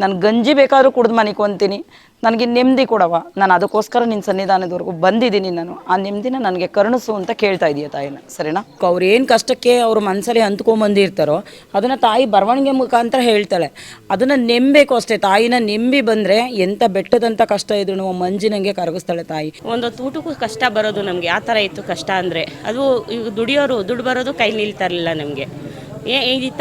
ನಾನು ಗಂಜಿ ಬೇಕಾದರೂ ಕುಡಿದು ಮನೆ ಮನಿಕೊಂತೀನಿ ನನಗೆ ನೆಮ್ಮದಿ ಕೊಡವ ನಾನು ಅದಕ್ಕೋಸ್ಕರ ನಿನ್ನ ಸನ್ನಿಧಾನದವರೆಗೂ ಬಂದಿದ್ದೀನಿ ನಾನು. ಆ ನೆಮ್ಮದಿನ ನನಗೆ ಕರುಣಿಸು ಅಂತ ಕೇಳ್ತಾ ಇದೆಯಾ ತಾಯಿನ. ಸರಿನಾ? ಅವ್ರು ಏನು ಕಷ್ಟಕ್ಕೆ ಅವ್ರ ಮನಸ್ಸಲ್ಲಿ ಅಂದ್ಕೊಂಬಂದಿರ್ತಾರೋ ಅದನ್ನು ತಾಯಿ ಬರವಣಿಗೆ ಮುಖಾಂತರ ಹೇಳ್ತಾಳೆ. ಅದನ್ನು ನೆಂಬಬೇಕು ಅಷ್ಟೇ. ತಾಯಿನ ನೆಂಬಿ ಬಂದರೆ ಎಂಥ ಬೆಟ್ಟದಂಥ ಕಷ್ಟ ಇದ್ರು ಮಂಜಿನಂಗೆ ಕರಗಿಸ್ತಾಳೆ ತಾಯಿ. ಒಂದು ಊಟಕ್ಕೂ ಕಷ್ಟ ಬರೋದು ನಮಗೆ. ಆ ಥರ ಇತ್ತು ಕಷ್ಟ ಅಂದರೆ. ಅದು ಈಗ ದುಡಿಯೋರು ದುಡ್ಡು ಬರೋದು ಕೈ ನಿಲ್ತಾ ಇರಲಿಲ್ಲ ನಮಗೆ. ಏ ಈತ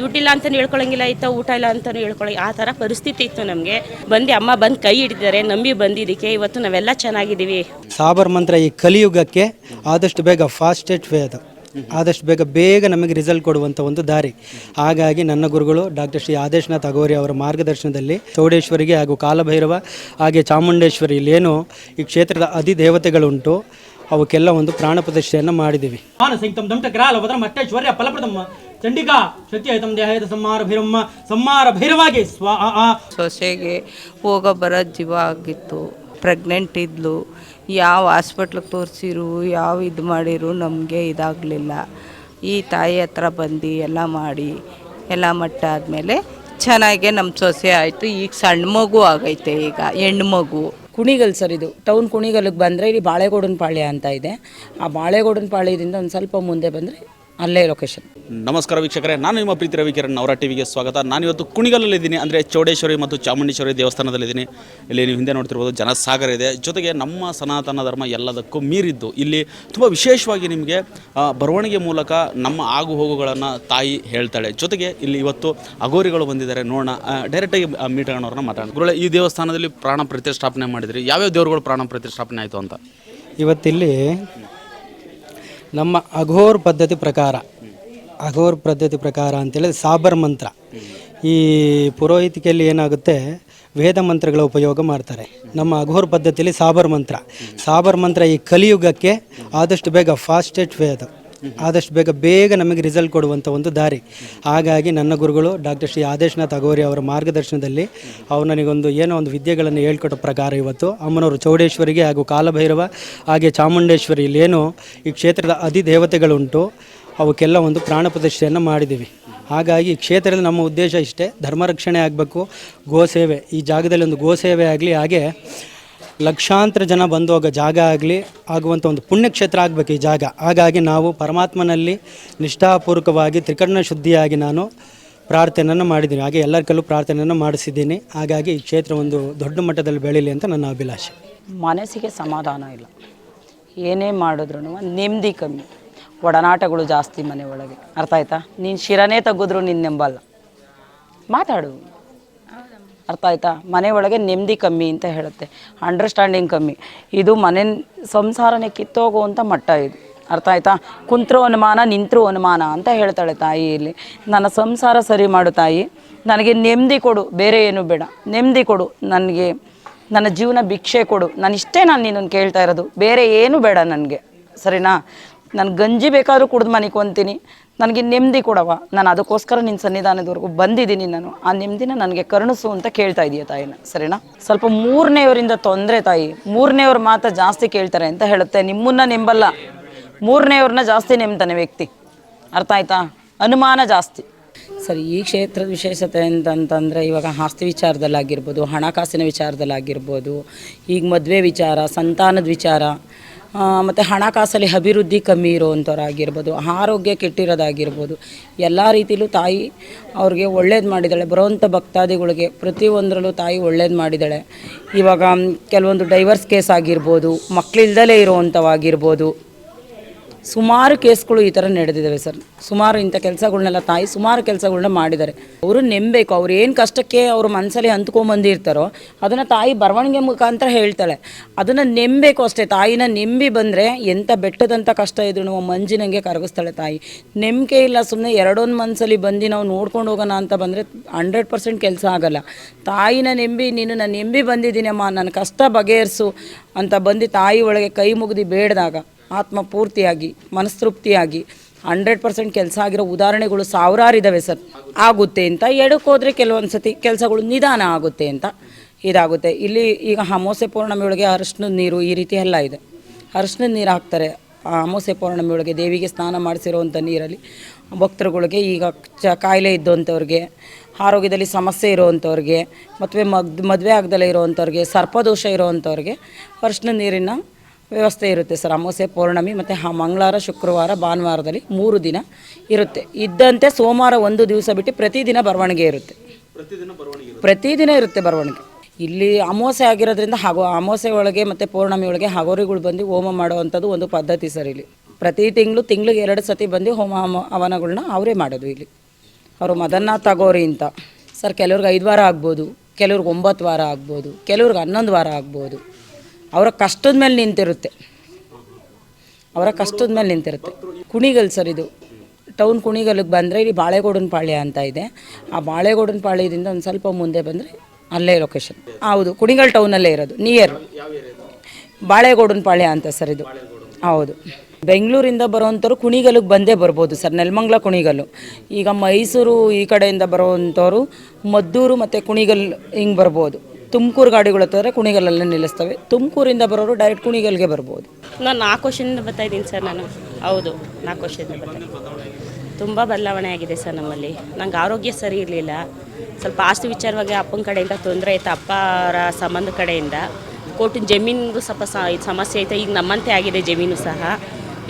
ದುಡ್ಡಿಲ್ಲ ಅಂತಲೂ ಹೇಳ್ಕೊಳಂಗಿಲ್ಲ ಈತ ಊಟ ಇಲ್ಲ ಅಂತಲೂ ಹೇಳ್ಕೊಳ ಆ ಥರ ಪರಿಸ್ಥಿತಿ ಇತ್ತು ನಮಗೆ. ಬಂದು ಅಮ್ಮ ಬಂದು ಕೈ ಹಿಡಿದಾರೆ ನಂಬಿ ಬಂದಿದ್ದಕ್ಕೆ ಇವತ್ತು ನಾವೆಲ್ಲ ಚೆನ್ನಾಗಿದ್ದೀವಿ. ಸಾಬರ್ ಮಂತ್ರ ಈ ಕಲಿಯುಗಕ್ಕೆ ಆದಷ್ಟು ಬೇಗ ಫಾಸ್ಟೆಸ್ಟ್ ವೇ ಅದು. ಆದಷ್ಟು ಬೇಗ ಬೇಗ ನಮಗೆ ರಿಸಲ್ಟ್ ಕೊಡುವಂಥ ಒಂದು ದಾರಿ. ಹಾಗಾಗಿ ನನ್ನ ಗುರುಗಳು ಡಾಕ್ಟರ್ ಶ್ರೀ ಆದೇಶನಾಥ್ ಅಗೋರಿ ಅವರ ಮಾರ್ಗದರ್ಶನದಲ್ಲಿ ಚೌಡೇಶ್ವರಿಗೆ ಹಾಗೂ ಕಾಲಭೈರವ ಹಾಗೆ ಚಾಮುಂಡೇಶ್ವರಿ ಇಲ್ಲೇನು ಈ ಕ್ಷೇತ್ರದ ಅಧಿ ದೇವತೆಗಳುಂಟು ಅವಕ್ಕೆಲ್ಲ ಒಂದು ಪ್ರಾಣ ಪ್ರತಿಷ್ಠೆಯನ್ನು ಮಾಡಿದ್ದೀವಿ. ಸಂಯುಕ್ತಂ ಶಕ್ತಿ ಗ್ರಾಲ ದೇಹದ ಚಂಡಿಕಾ ದೇಹಾಯತ ಸಂಹಾರ ಭೈರಮ್ಮ ಸಂಹಾರ ಭೈರವಾಗಿ ಸ್ವ ಸೊಸೆಗೆ ಹೋಗ ಬರೋ ಜೀವ ಆಗಿತ್ತು ಪ್ರೆಗ್ನೆಂಟ್ ಇದ್ಲು. ಯಾವ ಹಾಸ್ಪಿಟ್ಲಿಗೆ ತೋರಿಸಿರು ಯಾವ ಇದು ಮಾಡಿರು ನಮಗೆ ಇದಾಗಲಿಲ್ಲ. ಈ ತಾಯಿ ಹತ್ರ ಬಂದು ಎಲ್ಲ ಮಾಡಿ ಎಲ್ಲ ಮಟ್ಟ ಆದಮೇಲೆ ಚೆನ್ನಾಗೆ ನಮ್ಮ ಸೊಸೆ ಆಯಿತು. ಈಗ ಸಣ್ಣ ಮಗು ಆಗೈತೆ ಈಗ ಹೆಣ್ಣು ಮಗು. ಕುಣಿಗಲ್ ಸರ್ ಇದು. ಟೌನ್ ಕುಣಿಗಲ್ಗೆ ಬಂದರೆ ಇಲ್ಲಿ ಬಾಳೆಗೌಡನ ಪಾಳ್ಯ ಅಂತ ಇದೆ. ಆ ಬಾಳೆಗೌಡನ ಪಾಳ್ಯದಿಂದ ಒಂದು ಸ್ವಲ್ಪ ಮುಂದೆ ಬಂದರೆ ಅಲ್ಲೇ ಲೊಕೇಶನ್ ನಮಸ್ಕಾರ ವೀಕ್ಷಕರೇ ನಾನು ನಿಮ್ಮ ಪ್ರೀತಿ ರವಿಕಿರಣ್ ಅವರ ಟಿವಿಗೆ ಸ್ವಾಗತ. ನಾನಿವತ್ತು ಕುಣಿಗಲಲ್ಲಿದ್ದೀನಿ ಅಂದರೆ ಚೌಡೇಶ್ವರಿ ಮತ್ತು ಚಾಮುಂಡೇಶ್ವರಿ ದೇವಸ್ಥಾನದಲ್ಲಿದ್ದೀನಿ. ಇಲ್ಲಿ ನೀವು ಹಿಂದೆ ನೋಡ್ತಿರ್ಬೋದು ಜನಸಾಗರ ಇದೆ. ಜೊತೆಗೆ ನಮ್ಮ ಸನಾತನ ಧರ್ಮ ಎಲ್ಲದಕ್ಕೂ ಮೀರಿದ್ದು. ಇಲ್ಲಿ ತುಂಬ ವಿಶೇಷವಾಗಿ ನಿಮಗೆ ಬರವಣಿಗೆ ಮೂಲಕ ನಮ್ಮ ಆಗು ಹೋಗುಗಳನ್ನು ತಾಯಿ ಹೇಳ್ತಾಳೆ. ಜೊತೆಗೆ ಇಲ್ಲಿ ಇವತ್ತು ಅಗೋರಿಗಳು ಬಂದಿದ್ದಾರೆ. ನೋಡೋಣ ಡೈರೆಕ್ಟಾಗಿ ಮೀಟಣ್ಣವ್ರನ್ನ ಮಾತಾಡೋಣ. ಗುರುಳೆ ಈ ದೇವಸ್ಥಾನದಲ್ಲಿ ಪ್ರಾಣ ಪ್ರತಿಷ್ಠಾಪನೆ ಮಾಡಿದ್ರಿ. ಯಾವ್ಯಾವ ದೇವರುಗಳು ಪ್ರಾಣ ಪ್ರತಿಷ್ಠಾಪನೆ ಆಯಿತು ಅಂತ? ಇವತ್ತಿಲ್ಲಿ ನಮ್ಮ ಅಘೋರ್ ಪದ್ಧತಿ ಪ್ರಕಾರ, ಅಘೋರ್ ಪದ್ಧತಿ ಪ್ರಕಾರ ಅಂತೇಳಿ ಸಾಬರ್ ಮಂತ್ರ. ಈ ಪುರೋಹಿತಿಕೆಯಲ್ಲಿ ಏನಾಗುತ್ತೆ, ವೇದ ಮಂತ್ರಗಳ ಉಪಯೋಗ ಮಾಡ್ತಾರೆ. ನಮ್ಮ ಅಘೋರ್ ಪದ್ಧತಿಯಲ್ಲಿ ಸಾಬರ್ ಮಂತ್ರ. ಸಾಬರ್ ಮಂತ್ರ ಈ ಕಲಿಯುಗಕ್ಕೆ ಆದಷ್ಟು ಬೇಗ ಫಾಸ್ಟೆಸ್ಟ್ ವೇ ಅದು ಆದಷ್ಟು ಬೇಗ ಬೇಗ ನಮಗೆ ರಿಸಲ್ಟ್ ಕೊಡುವಂಥ ಒಂದು ದಾರಿ. ಹಾಗಾಗಿ ನನ್ನ ಗುರುಗಳು ಡಾಕ್ಟರ್ ಶ್ರೀ ಆದೇಶನಾಥ್ ಅಗೋರಿ ಅವರ ಮಾರ್ಗದರ್ಶನದಲ್ಲಿ ಅವ್ರು ನನಗೊಂದು ಏನೋ ಒಂದು ವಿದ್ಯೆಗಳನ್ನು ಹೇಳ್ಕೊಟ್ಟ ಪ್ರಕಾರ ಇವತ್ತು ಅಮ್ಮನವರು ಚೌಡೇಶ್ವರಿಗೆ ಹಾಗೂ ಕಾಲಭೈರವ ಹಾಗೆ ಚಾಮುಂಡೇಶ್ವರಿ ಇಲ್ಲೇನು ಈ ಕ್ಷೇತ್ರದ ಅಧಿದೇವತೆಗಳುಂಟು, ಅವಕ್ಕೆಲ್ಲ ಒಂದು ಪ್ರಾಣ ಪ್ರತಿಷ್ಠೆಯನ್ನು ಮಾಡಿದ್ದೀವಿ. ಹಾಗಾಗಿ ಈ ಕ್ಷೇತ್ರದಲ್ಲಿ ನಮ್ಮ ಉದ್ದೇಶ ಇಷ್ಟೇ, ಧರ್ಮ ರಕ್ಷಣೆ ಆಗಬೇಕು ಗೋಸೇವೆ ಈ ಜಾಗದಲ್ಲಿ ಒಂದು ಗೋ ಸೇವೆ ಆಗಲಿ, ಹಾಗೆ ಲಕ್ಷಾಂತರ ಜನ ಬಂದು ಹೋಗೋ ಜಾಗ ಆಗಲಿ ಆಗುವಂಥ ಒಂದು ಪುಣ್ಯಕ್ಷೇತ್ರ ಆಗಬೇಕು ಈ ಜಾಗ. ಹಾಗಾಗಿ ನಾವು ಪರಮಾತ್ಮನಲ್ಲಿ ನಿಷ್ಠಾಪೂರ್ವಕವಾಗಿ ತ್ರಿಕರಣ ಶುದ್ಧಿಯಾಗಿ ನಾನು ಪ್ರಾರ್ಥನೆಯನ್ನು ಮಾಡಿದ್ದೀನಿ. ಹಾಗೆ ಎಲ್ಲರ ಕಲ್ಲೂ ಪ್ರಾರ್ಥನೆಯನ್ನು ಮಾಡಿಸಿದ್ದೀನಿ. ಹಾಗಾಗಿ ಈ ಕ್ಷೇತ್ರ ಒಂದು ದೊಡ್ಡ ಮಟ್ಟದಲ್ಲಿ ಬೆಳೀಲಿ ಅಂತ ನನ್ನ ಅಭಿಲಾಷೆ. ಮನಸ್ಸಿಗೆ ಸಮಾಧಾನ ಇಲ್ಲ. ಏನೇ ಮಾಡಿದ್ರು ನೆಮ್ಮದಿ ಕಮ್ಮಿ. ಒಡನಾಟಗಳು ಜಾಸ್ತಿ ಮನೆ ಒಳಗೆ. ಅರ್ಥ ಆಯ್ತಾ? ನೀನು ಶಿರನೇ ತೆಗೆದ್ರು ನಿನ್ನ ನೆಂಬಲ್ಲ ಮಾತಾಡು. ಅರ್ಥ ಆಯ್ತಾ? ಮನೆ ಒಳಗೆ ನೆಮ್ಮದಿ ಕಮ್ಮಿ ಅಂತ ಹೇಳುತ್ತೆ. ಅಂಡರ್ಸ್ಟ್ಯಾಂಡಿಂಗ್ ಕಮ್ಮಿ. ಇದು ಮನೆ ಸಂಸಾರನೇ ಕಿತ್ತೋಗುವಂಥ ಮಟ್ಟ ಇದು. ಅರ್ಥ ಆಯ್ತಾ? ಕುಂತ್ರು ಅನುಮಾನ, ನಿಂತರು ಅನುಮಾನ ಅಂತ ಹೇಳ್ತಾಳೆ ತಾಯಿ ಇಲ್ಲಿ. ನನ್ನ ಸಂಸಾರ ಸರಿ ಮಾಡು ತಾಯಿ. ನನಗೆ ನೆಮ್ಮದಿ ಕೊಡು. ಬೇರೆ ಏನು ಬೇಡ. ನೆಮ್ಮದಿ ಕೊಡು. ನನಗೆ, ನನ್ನ ಜೀವನ ಭಿಕ್ಷೆ ಕೊಡು. ನಾನು ಇಷ್ಟೇ ನಾನು ನಿನ್ನನ್ನು ಕೇಳ್ತಾ ಇರೋದು. ಬೇರೆ ಏನು ಬೇಡ ನನಗೆ. ಸರಿನಾ? ನಾನು ಗಂಜಿ ಬೇಕಾದ್ರೂ ಕುಡ್ದು ಮನಿಕೊಂತೀನಿ ನನಗೆ ನೆಮ್ಮದಿ ಕೊಡವ ನಾನು ಅದಕ್ಕೋಸ್ಕರ ನಿನ್ನ ಸನ್ನಿಧಾನದವರೆಗೂ ಬಂದಿದ್ದೀನಿ ನಾನು. ಆ ನೆಮ್ಮದಿನ ನನಗೆ ಕರುಣಿಸು ಅಂತ ಕೇಳ್ತಾ ಇದೀಯ ತಾಯಿನ. ಸರಿನಾ? ಸ್ವಲ್ಪ ಮೂರನೆಯವರಿಂದ ತೊಂದರೆ ತಾಯಿ. ಮೂರನೆಯವ್ರ ಮಾತ್ರ ಜಾಸ್ತಿ ಕೇಳ್ತಾರೆ ಅಂತ ಹೇಳುತ್ತೆ. ನಿಮ್ಮನ್ನ ನೆಂಬಲ್ಲ. ಮೂರನೆಯವ್ರನ್ನ ಜಾಸ್ತಿ ನೆಮ್ತಾನೆ ವ್ಯಕ್ತಿ. ಅರ್ಥ ಆಯ್ತಾ? ಅನುಮಾನ ಜಾಸ್ತಿ. ಸರಿ, ಈ ಕ್ಷೇತ್ರದ ವಿಶೇಷತೆ ಅಂತಂತಂದರೆ ಇವಾಗ ಆಸ್ತಿ ವಿಚಾರದಲ್ಲಾಗಿರ್ಬೋದು, ಹಣಕಾಸಿನ ವಿಚಾರದಲ್ಲಾಗಿರ್ಬೋದು, ಈಗ ಮದುವೆ ವಿಚಾರ, ಸಂತಾನದ ವಿಚಾರ ಮತ್ತು ಹಣಕಾಸಲ್ಲಿ ಅಭಿವೃದ್ಧಿ ಕಮ್ಮಿ ಇರೋವಂಥವ್ರಾಗಿರ್ಬೋದು, ಆರೋಗ್ಯ ಕೆಟ್ಟಿರೋದಾಗಿರ್ಬೋದು, ಎಲ್ಲ ರೀತಿಲೂ ತಾಯಿ ಅವ್ರಿಗೆ ಒಳ್ಳೇದು ಮಾಡಿದ್ದಾಳೆ, ಬರುವಂಥ ಭಕ್ತಾದಿಗಳಿಗೆ ಪ್ರತಿಯೊಂದರಲ್ಲೂ ತಾಯಿ ಒಳ್ಳೇದು ಮಾಡಿದ್ದಾಳೆ. ಇವಾಗ, ಕೆಲವೊಂದು ಡೈವರ್ಸ್ ಕೇಸ್ ಆಗಿರ್ಬೋದು ಮಕ್ಕಳಿಲ್ದಲೇ ಇರೋವಂಥವಾಗಿರ್ಬೋದು ಸುಮಾರು ಕೇಸ್ಗಳು ಈ ಥರ ನಡೆದಿದ್ದಾವೆ ಸರ್. ಸುಮಾರು ಇಂಥ ಕೆಲಸಗಳನ್ನೆಲ್ಲ ತಾಯಿ ಸುಮಾರು ಕೆಲಸಗಳನ್ನ ಮಾಡಿದ್ದಾರೆ. ಅವರು ನೆಂಬೇಕು ಅವ್ರು ಏನು ಕಷ್ಟಕ್ಕೆ ಅವ್ರ ಮನಸ್ಸಲ್ಲಿ ಅಂತ್ಕೊಂಬಂದಿರ್ತಾರೋ ಅದನ್ನು ತಾಯಿ ಬರವಣಿಗೆ ಮುಖಾಂತರ ಹೇಳ್ತಾಳೆ. ಅದನ್ನು ನೆಂಬೇಕು ಅಷ್ಟೇ, ತಾಯಿನ ನೆಂಬಿ ಬಂದರೆ ಎಂಥ ಬೆಟ್ಟದಂಥ ಕಷ್ಟ ಇದ್ರು ಮಂಜಿನಂಗೆ ಕರಗಿಸ್ತಾಳೆ ತಾಯಿ. ನೆಂಬಿಕೆ ಇಲ್ಲ ಸುಮ್ಮನೆ ಎರಡೊಂದು ಮನಸ್ಸಲ್ಲಿ ಬಂದು ನಾವು ನೋಡ್ಕೊಂಡು ಹೋಗೋಣ ಅಂತ ಬಂದರೆ ಹಂಡ್ರೆಡ್ ಪರ್ಸೆಂಟ್ ಕೆಲಸ ಆಗಲ್ಲ. ತಾಯಿನ ನೆಂಬಿ ನೀನು ನಾನು ನೆಂಬಿ ಬಂದಿದ್ದೀನಮ್ಮ ನನ್ನ ಕಷ್ಟ ಬಗೆಹರಿಸು ಅಂತ ಬಂದು ತಾಯಿ ಒಳಗೆ ಕೈ ಮುಗಿದು ಬೇಡಿದಾಗ ಆತ್ಮ ಪೂರ್ತಿಯಾಗಿ, ಮನಸ್ತೃಪ್ತಿಯಾಗಿ, ಹಂಡ್ರೆಡ್ ಪರ್ಸೆಂಟ್ ಕೆಲಸ ಆಗಿರೋ ಉದಾಹರಣೆಗಳು ಸಾವಿರಾರು ಇದ್ದಾವೆ ಸರ್. ಆಗುತ್ತೆ ಅಂತ ಎಡಕ್ಕೆ ಹೋದರೆ ಕೆಲವೊಂದು ಸತಿ ಕೆಲಸಗಳು ನಿಧಾನ ಆಗುತ್ತೆ ಅಂತ ಇದಾಗುತ್ತೆ. ಇಲ್ಲಿ ಈಗ ಅಮಾವಾಸ್ಯೆ ಪೌರ್ಣಮಿ ಒಳಗೆ ನೀರು ಈ ರೀತಿ ಎಲ್ಲ ಇದೆ. ಅರಿಶಿನದ ನೀರು ಹಾಕ್ತಾರೆ. ಆ ಅಮಾವಾಸ್ಯೆ ಪೌರ್ಣಮಿ ಒಳಗೆ ದೇವಿಗೆ ಸ್ನಾನ ಮಾಡಿಸಿರುವಂಥ ನೀರಲ್ಲಿ ಭಕ್ತರುಗಳಿಗೆ ಈಗ ಚ ಕಾಯಿಲೆ ಇದ್ದಂಥವ್ರಿಗೆ, ಆರೋಗ್ಯದಲ್ಲಿ ಸಮಸ್ಯೆ ಇರುವಂಥವ್ರಿಗೆ ಮತ್ತು ಮದ್ ಮದುವೆ ಆಗದಲ್ಲೇ ಇರೋವಂಥವ್ರಿಗೆ, ಸರ್ಪದೋಷ ಇರೋವಂಥವ್ರಿಗೆ ಅರಶಿನ ನೀರಿನ ವ್ಯವಸ್ಥೆ ಇರುತ್ತೆ ಸರ್. ಅಮಾವಾಸ್ಯೆ ಪೌರ್ಣಮಿ ಮತ್ತು ಹಾ ಮಂಗಳವಾರ ಶುಕ್ರವಾರ ಭಾನುವಾರದಲ್ಲಿ ಮೂರು ದಿನ ಇರುತ್ತೆ. ಇದ್ದಂತೆ ಸೋಮವಾರ ಒಂದು ದಿವಸ ಬಿಟ್ಟು ಪ್ರತಿದಿನ ಬರವಣಿಗೆ ಇರುತ್ತೆ. ಪ್ರತಿದಿನ ಇರುತ್ತೆ. ಬರವಣಿಗೆ. ಇಲ್ಲಿ ಅಮಾವಾಸ್ಯೆ ಆಗಿರೋದ್ರಿಂದ ಹಾಗೂ ಅಮಾವಾಸ್ಯೆ ಒಳಗೆ ಮತ್ತು ಪೌರ್ಣಮಿ ಒಳಗೆ ಹಗೋರಿಗಳು ಬಂದು ಹೋಮ ಮಾಡುವಂಥದ್ದು ಒಂದು ಪದ್ಧತಿ ಸರ್ ಇಲ್ಲಿ. ಪ್ರತಿ ತಿಂಗಳು ತಿಂಗಳಿಗೆ ಎರಡು ಸತಿ ಬಂದು ಹೋಮ ಹವನಗಳನ್ನ ಹವನಗಳ್ನ ಅವರೇ ಮಾಡೋದು ಇಲ್ಲಿ. ಅವರು ಮದನ್ನ ತಗೋರಿ ಅಂತ. ಸರ್ ಕೆಲವ್ರಿಗೆ ಐದು ವಾರ ಆಗ್ಬೋದು ಕೆಲವ್ರಿಗೆ ಒಂಬತ್ತು ವಾರ ಆಗ್ಬೋದು ಕೆಲವ್ರಿಗೆ ಹನ್ನೊಂದು ವಾರ ಆಗ್ಬೋದು. ಅವರ ಕಷ್ಟದ ಮೇಲೆ ನಿಂತಿರುತ್ತೆ. ಅವರ ಕಷ್ಟದ ಮೇಲೆ ನಿಂತಿರುತ್ತೆ. ಕುಣಿಗಲ್ ಸರ್ ಇದು. ಟೌನ್ ಕುಣಿಗಲ್ಗೆ ಬಂದರೆ ಇಲ್ಲಿ ಬಾಳೆಗೋಡನ ಪಾಳ್ಯ ಅಂತ ಇದೆ. ಆ ಬಾಳೆಗೋಡನ ಪಾಳ್ಯದಿಂದ ಒಂದು ಸ್ವಲ್ಪ ಮುಂದೆ ಬಂದರೆ ಅಲ್ಲೇ ಲೊಕೇಶನ್ ಹೌದು, ಕುಣಿಗಲ್ ಟೌನಲ್ಲೇ ಇರೋದು ನಿಯರ್ ಬಾಳೆಗೋಡನ ಪಾಳ್ಯ ಅಂತ ಸರ್ ಇದು. ಹೌದು. ಬೆಂಗಳೂರಿಂದ ಬರೋವಂಥವ್ರು ಕುಣಿಗಲ್ಗೆ ಬಂದೇ ಬರ್ಬೋದು ಸರ್, ನೆಲಮಂಗ್ಲ ಕುಣಿಗಲ್ಲು. ಈಗ ಮೈಸೂರು ಈ ಕಡೆಯಿಂದ ಬರೋವಂಥವ್ರು ಮದ್ದೂರು ಮತ್ತು ಕುಣಿಗಲ್ ಹಿಂಗೆ ಬರ್ಬೋದು. ತುಮಕೂರು ಗಾಡಿಗಳು ಹತ್ತಿದ್ರೆ ಕುಣಿಗಲಲ್ಲೇ ನಿಲ್ಲಿಸ್ತವೆ. ತುಮಕೂರಿಂದ ಬರೋರು ಡೈರೆಕ್ಟ್ ಕುಣಿಗಲ್ಗೆ ಬರ್ಬೋದು. ನಾನು ನಾಲ್ಕು ವರ್ಷದಿಂದ ಬರ್ತಾ ಇದ್ದೀನಿ ಸರ್ ನಾನು. ಹೌದು, ನಾಲ್ಕು ವರ್ಷದಿಂದ ಬರ್ತಾ ತುಂಬ ಬದಲಾವಣೆ ಆಗಿದೆ ಸರ್ ನಮ್ಮಲ್ಲಿ. ನಂಗೆ ಆರೋಗ್ಯ ಸರಿ ಇರಲಿಲ್ಲ. ಸ್ವಲ್ಪ ಆಸ್ತಿ ವಿಚಾರವಾಗಿ ಅಪ್ಪನ ಕಡೆಯಿಂದ ತೊಂದರೆ ಆಯಿತು, ಅಪ್ಪರ ಸಂಬಂಧ ಕಡೆಯಿಂದ. ಕೋರ್ಟಿನ ಜಮೀನಿಗೂ ಸ್ವಲ್ಪ ಸಮಸ್ಯೆ ಐತೆ ಈಗ ನಮ್ಮಂತೆ ಆಗಿದೆ ಜಮೀನು ಸಹ.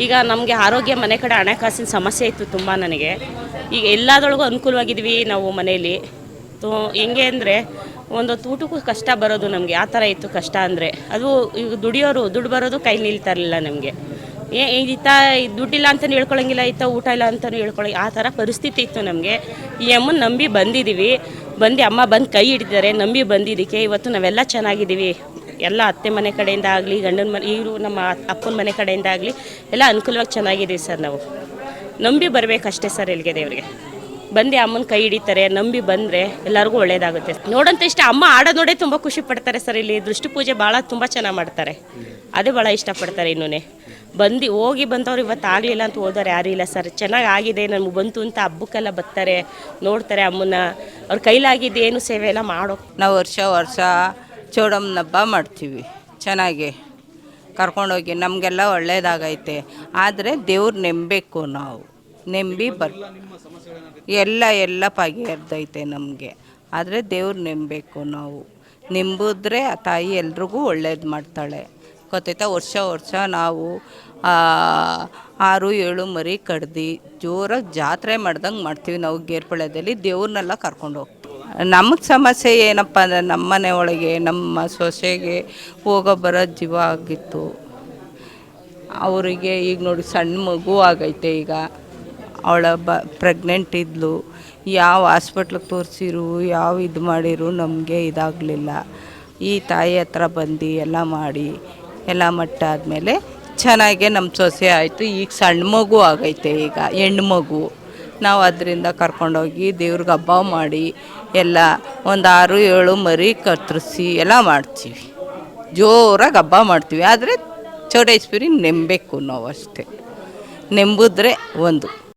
ಈಗ ನಮಗೆ ಆರೋಗ್ಯ, ಮನೆ ಕಡೆ ಹಣಕಾಸಿನ ಸಮಸ್ಯೆ ಇತ್ತು ತುಂಬ ನನಗೆ. ಈಗ ಎಲ್ಲದರೊಳಗೂ ಅನುಕೂಲವಾಗಿದ್ವಿ ನಾವು ಮನೆಯಲ್ಲಿ. ತೋ ಹೆಂಗೆ ಅಂದರೆ ಒಂದು ಊಟಕ್ಕೂ ಕಷ್ಟ ಬರೋದು ನಮಗೆ, ಆ ಥರ ಇತ್ತು ಕಷ್ಟ ಅಂದರೆ. ಅದು ಈಗ ದುಡಿಯೋರು, ದುಡ್ಡು ಬರೋದು ಕೈ ನಿಲ್ತಾ ಇರಲಿಲ್ಲ ನಮಗೆ. ಏ ಈತ ದುಡ್ಡಿಲ್ಲ ಅಂತಲೂ ಹೇಳ್ಕೊಳಂಗಿಲ್ಲ, ಇತ್ತ ಊಟ ಇಲ್ಲ ಅಂತಲೂ ಹೇಳ್ಕೊಳ ಆ ಥರ ಪರಿಸ್ಥಿತಿ ಇತ್ತು ನಮಗೆ. ಈ ಅಮ್ಮನ ನಂಬಿ ಬಂದಿದ್ದೀವಿ ಬಂದು ಅಮ್ಮ ಬಂದು ಕೈ ಹಿಡಿದಾರೆ ನಂಬಿ ಬಂದಿದ್ದಕ್ಕೆ ಇವತ್ತು ನಾವೆಲ್ಲ ಚೆನ್ನಾಗಿದ್ದೀವಿ. ಎಲ್ಲ ಅತ್ತೆ ಮನೆ ಕಡೆಯಿಂದ ಆಗಲಿ, ಗಂಡನ ಮನೆ, ಇವರು ನಮ್ಮ ಅಪ್ಪನ ಮನೆ ಕಡೆಯಿಂದ ಆಗಲಿ, ಎಲ್ಲ ಅನುಕೂಲವಾಗಿ ಚೆನ್ನಾಗಿದ್ದೀವಿ ಸರ್ ನಾವು. ನಂಬಿ ಬರಬೇಕಷ್ಟೇ ಸರ್ ಇಲ್ಲಿಗೆ ದೇವರಿಗೆ. ಬಂದು ಅಮ್ಮನ ಕೈ ಹಿಡಿತಾರೆ, ನಂಬಿ ಬಂದರೆ ಎಲ್ಲರಿಗೂ ಒಳ್ಳೇದಾಗುತ್ತೆ. ನೋಡಂತ ಇಷ್ಟ, ಅಮ್ಮ ಆಡೋದು ನೋಡೇ ತುಂಬ ಖುಷಿ ಪಡ್ತಾರೆ ಸರ್ ಇಲ್ಲಿ. ದೃಷ್ಟಿ ಪೂಜೆ ಭಾಳ ತುಂಬ ಚೆನ್ನಾಗಿ ಮಾಡ್ತಾರೆ. ಅದೇ ಭಾಳ ಇಷ್ಟಪಡ್ತಾರೆ ಇನ್ನೂ ಬಂದು, ಹೋಗಿ ಬಂದವ್ರು ಇವತ್ತು ಆಗಲಿಲ್ಲ ಅಂತ ಹೋದವ್ರು ಯಾರೂ ಇಲ್ಲ ಸರ್. ಚೆನ್ನಾಗಿ ಆಗಿದೆ ನಮ್ಗೆ ಬಂತು ಅಂತ ಹಬ್ಬಕ್ಕೆಲ್ಲ ಬರ್ತಾರೆ, ನೋಡ್ತಾರೆ ಅಮ್ಮನ ಅವ್ರ ಕೈಲಾಗಿದ್ದು ಏನು ಸೇವೆ ಎಲ್ಲ ಮಾಡೋ ನಾವು ವರ್ಷ ವರ್ಷ ಚೌಡಮ್ಮನ ಹಬ್ಬ ಮಾಡ್ತೀವಿ. ಚೆನ್ನಾಗಿ ಕರ್ಕೊಂಡೋಗಿ ನಮಗೆಲ್ಲ ಒಳ್ಳೆಯದಾಗೈತೆ ಆದರೆ ದೇವ್ರು ನೆಂಬೇಕು ನಾವು. ನೆಂಬಿ ಬರ್ ಎಲ್ಲ ಎಲ್ಲ ಪಗೆಯರ್ದೈತೆ ನಮಗೆ. ಆದರೆ ದೇವ್ರು ನೆಂಬಬೇಕು ನಾವು. ನೆಂಬಿದ್ರೆ ಆ ತಾಯಿ ಎಲ್ರಿಗೂ ಒಳ್ಳೇದು ಮಾಡ್ತಾಳೆ. ಗೊತ್ತಾಯ್ತಾ? ವರ್ಷ ವರ್ಷ ನಾವು ಆರು, ಏಳು ಮರಿ ಕಡ್ದು ಜೋರಾಗಿ ಜಾತ್ರೆ ಮಾಡ್ದಂಗೆ ಮಾಡ್ತೀವಿ ನಾವು ಗೇರ್ಪಳ್ಯದಲ್ಲಿ. ದೇವ್ರನ್ನೆಲ್ಲ ಕರ್ಕೊಂಡು ಹೋಗ್ತೀವಿ. ನಮಗೆ ಸಮಸ್ಯೆ ಏನಪ್ಪ ಅಂದರೆ ನಮ್ಮ ಮನೆ ಒಳಗೆ, ನಮ್ಮ ಸೊಸೆಗೆ ಹೋಗೋ ಬರೋ ಜೀವ ಆಗಿತ್ತು. ಅವರಿಗೆ ಈಗ ನೋಡಿ ಸಣ್ಣ ಮಗು ಆಗೈತೆ ಈಗ. ಅವಳ ಬ ಪ್ರೆಗ್ನೆಂಟ್ ಇದ್ಲು. ಯಾವ ಹಾಸ್ಪಿಟ್ಲಿಗೆ ತೋರಿಸಿರು, ಯಾವ ಇದು ಮಾಡಿರು ನಮಗೆ ಇದಾಗಲಿಲ್ಲ. ಈ ತಾಯಿ ಹತ್ರ ಬಂದು ಎಲ್ಲ ಮಾಡಿ, ಎಲ್ಲ ಮಟ್ಟ ಆದಮೇಲೆ ಚೆನ್ನಾಗೆ ನಮ್ಮ ಸೊಸೆ ಆಯಿತು. ಈಗ ಸಣ್ಣ ಮಗು ಆಗೈತೆ ಈಗ, ಹೆಣ್ಣು ಮಗು. ನಾವು ಅದರಿಂದ ಕರ್ಕೊಂಡೋಗಿ ದೇವ್ರಿಗೆ ಹಬ್ಬ ಮಾಡಿ, ಎಲ್ಲ ಒಂದು ಆರು ಏಳು ಮರಿ ಕತ್ತರಿಸಿ ಎಲ್ಲ ಮಾಡ್ತೀವಿ. ಜೋರಾಗಿ ಹಬ್ಬ ಮಾಡ್ತೀವಿ. ಆದರೆ ಚೌಡೇಶ್ವರಿ ನೆಂಬಬೇಕು ನಾವು ಅಷ್ಟೇ. ನೆಂಬಿದ್ರೆ ಒಂದು.